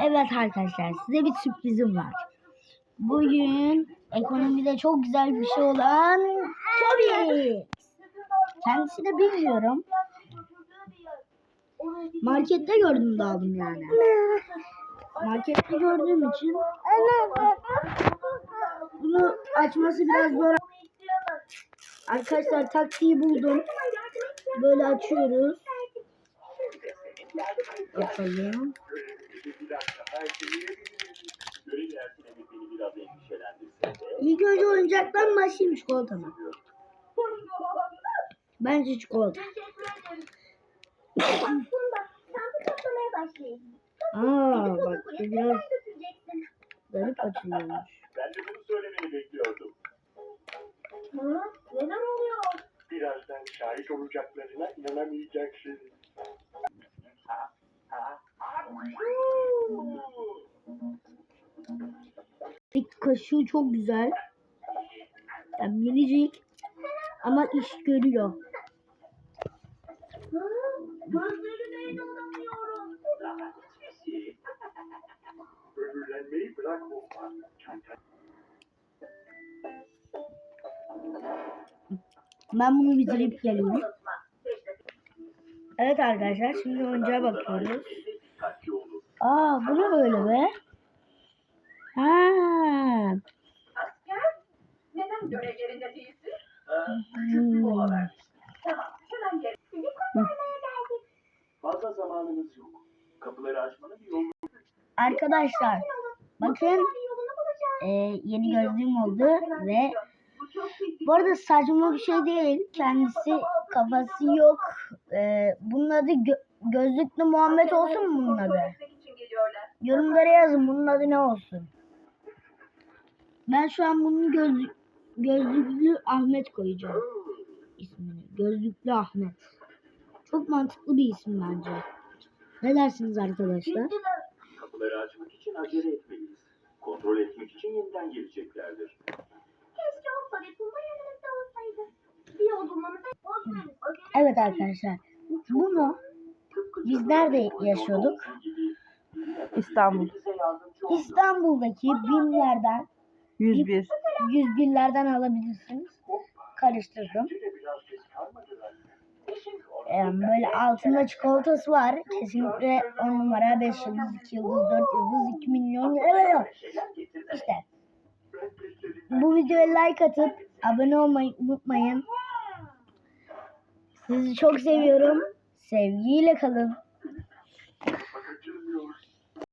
Evet arkadaşlar size bir sürprizim var. Bugün ekonomide çok güzel bir şey olan Toby. Kendisini bilmiyorum. Markette gördüm de aldım yani. Markette gördüğüm için bunu açması biraz zor. Arkadaşlar taktiği buldum. Böyle açıyoruz. Yapalım. İlk önce oyuncaktan başlayayım çikolatama. Bence çikolata. Aa bak bu biraz garip açılıyormuş. Ben de bunu söylemeni bekliyordum. Neler oluyor? Birazdan şahit olacaklarına inanamayacaksın. Ha, ha, ha. İlk kaşığı çok güzel. Yani minicik ama iş görüyor. Ben bunu bitirip geleyim. Evet arkadaşlar şimdi oyuncağa bakıyoruz. Aa bu ne böyle be? Ha. Asker, neden görevlerinde değilsin? Hmm. Tamam, hemen gel. Kurtarmaya geldik. Fazla zamanımız yok. Kapıları açmanın bir yolu Arkadaşlar bakın e, yeni gözlüğüm oldu ve Bu bu arada saçma bir şey değil. Kendisi kafası yok. E, bunun adı gö- gözlüklü Muhammed olsun mu bunun adı? Yorumlara yazın bunun adı ne olsun. Ben şu an bunun gözlük, gözlüklü Ahmet koyacağım ismini. Gözlüklü Ahmet. Çok mantıklı bir isim bence. Ne dersiniz arkadaşlar? Kapıları açmak için acele etmeliyiz. Kontrol etmek için yeniden geleceklerdir. Keşke o Pumba yanımızda olsaydı. Bir yol bulmamıza Evet arkadaşlar. Bunu biz nerede yaşıyorduk? İstanbul. İstanbul'daki BİM'lerden 101. 101'lerden alabilirsiniz. Karıştırdım. Kalmadılar. Ee, böyle altında çikolatası var. Kesinlikle 10 numara 5 yıldız 2 yıldız 4 yıldız 2 milyon İşte bu videoya like atıp abone olmayı unutmayın. Sizi çok seviyorum. Sevgiyle kalın.